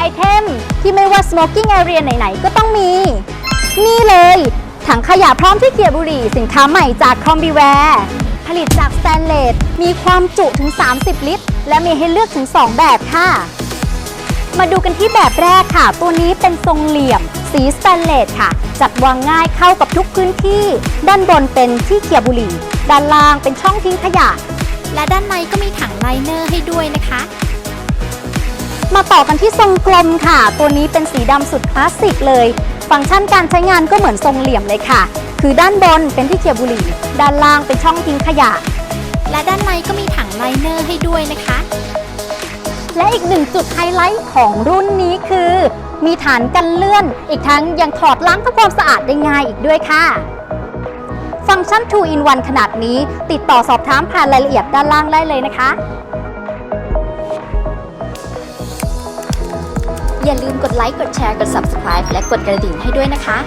ไอเทมที่ไม่ว่า smoking area ไหน ๆ ก็ต้องมี นี่เลย ถังขยะพร้อมที่เกียบุหรี่สินค้าใหม่จาก c o m b i w a r e ผลิตจากสแตนเลสมีความจุถึง 30 ลิตร และมีให้เลือกถึง 2 แบบค่ะ มาดูกันที่แบบแรกค่ะ ตัวนี้เป็นทรงเหลี่ยม สีสแตนเลสค่ะ จัดวางง่ายเข้ากับทุกพื้นที่ ด้านบนเป็นที่เกียบุหรี่ ด้านล่างเป็นช่องทิ้งขยะ และด้านในก็มีถังไลเนอร์ให้ด้วยนะคะ มาต่อกันที่ทรงกลมค่ะ ตัวนี้เป็นสีดำสุดคลาสสิกเลย ฟังก์ชันการใช้งานก็เหมือนทรงเหลี่ยมเลยค่ะ คือด้านบนเป็นที่เกียร์บุหรี่ ด้านล่างเป็นช่องทิ้งขยะ และด้านในก็มีถังไลเนอร์ให้ด้วยนะคะ และอีกหนึ่งจุดไฮไลท์ของรุ่นนี้คือ มีฐานกันเลื่อน อีกทั้งยังถอดล้างทำความสะอาดได้ง่ายอีกด้วยค่ะ ฟังก์ชัน 2 in 1 ขนาดนี้ ติดต่อสอบถามผ่านรายละเอียดด้านล่างได้เลยนะคะ อย่าลืมกดไลค์ กดแชร์ กด subscribe และกดกระดิ่งให้ด้วยนะคะ